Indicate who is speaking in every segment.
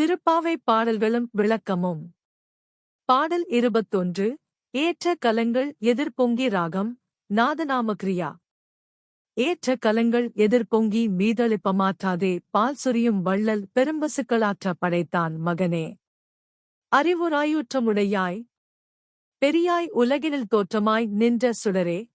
Speaker 1: திருப்பாவை பாடல்களும் விளக்கமும். பாடல் இருபத்தொன்று ஏற்ற கலங்கள் எதிர்பொங்கி ராகம் நாதநாமக்ரியா. ஏற்ற கலங்கள் எதிர்பொங்கி மீதளிப்பமாற்றாதே பால் சொரியும் வள்ளல் பெரும்பசுக்களாற்ற படைத்தான் மகனே. அறிவுராயுற்றமுடையாய் பெரியாய் உலகினில் தோற்றமாய் நின்ற சுடரே.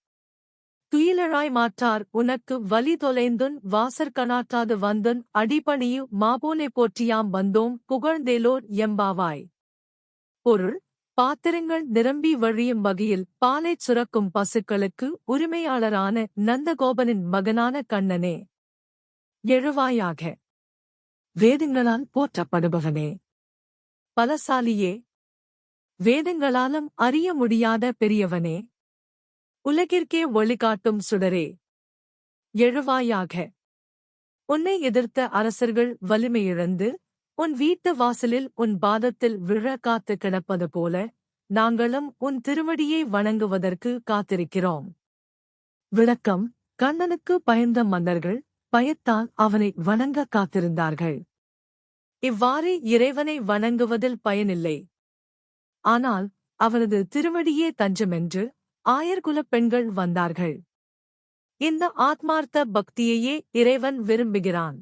Speaker 1: துயிலழாய் மாற்றார். உனக்கு வலி தொலைந்துன் வாசற்கணாற்றாது வந்துன் அடிபணியு மாபோனை போற்றியாம் வந்தோம் புகழ்ந்தேலோர் எம்பாவாய். பொருள் பாத்திரங்கள் நிரம்பி வழியும் வகையில் பாலைச் சுரக்கும் பசுக்களுக்கு உரிமையாளரான நந்தகோபனின் மகனான கண்ணனே. எழுவாயாக. வேதங்களால் போற்றப்படுபவனே. பலசாலியே. வேதங்களாலும் அறிய முடியாத பெரியவனே. உலகிற்கே ஒளிகாட்டும் சுடரே. எழுவாயாக. உன்னை எதிர்த்த அரசர்கள் வலிமையிழந்து உன் வீட்டு வாசலில் உன் பாதத்தில் விழ காத்து கிடப்பது போல நாங்களும் உன் திருவடியை வணங்குவதற்கு காத்திருக்கிறோம். விளக்கம் கண்ணனுக்கு பயந்த மன்னர்கள் பயத்தால் அவனை வணங்க காத்திருந்தார்கள். இவ்வாறு இறைவனை வணங்குவதில் பயனில்லை. ஆனால் அவனது திருவடியே தஞ்சமென்று ஆயர்குலப் பெண்கள் வந்தார்கள். இந்த ஆத்மார்த்த பக்தியையே இறைவன் விரும்புகிறான்.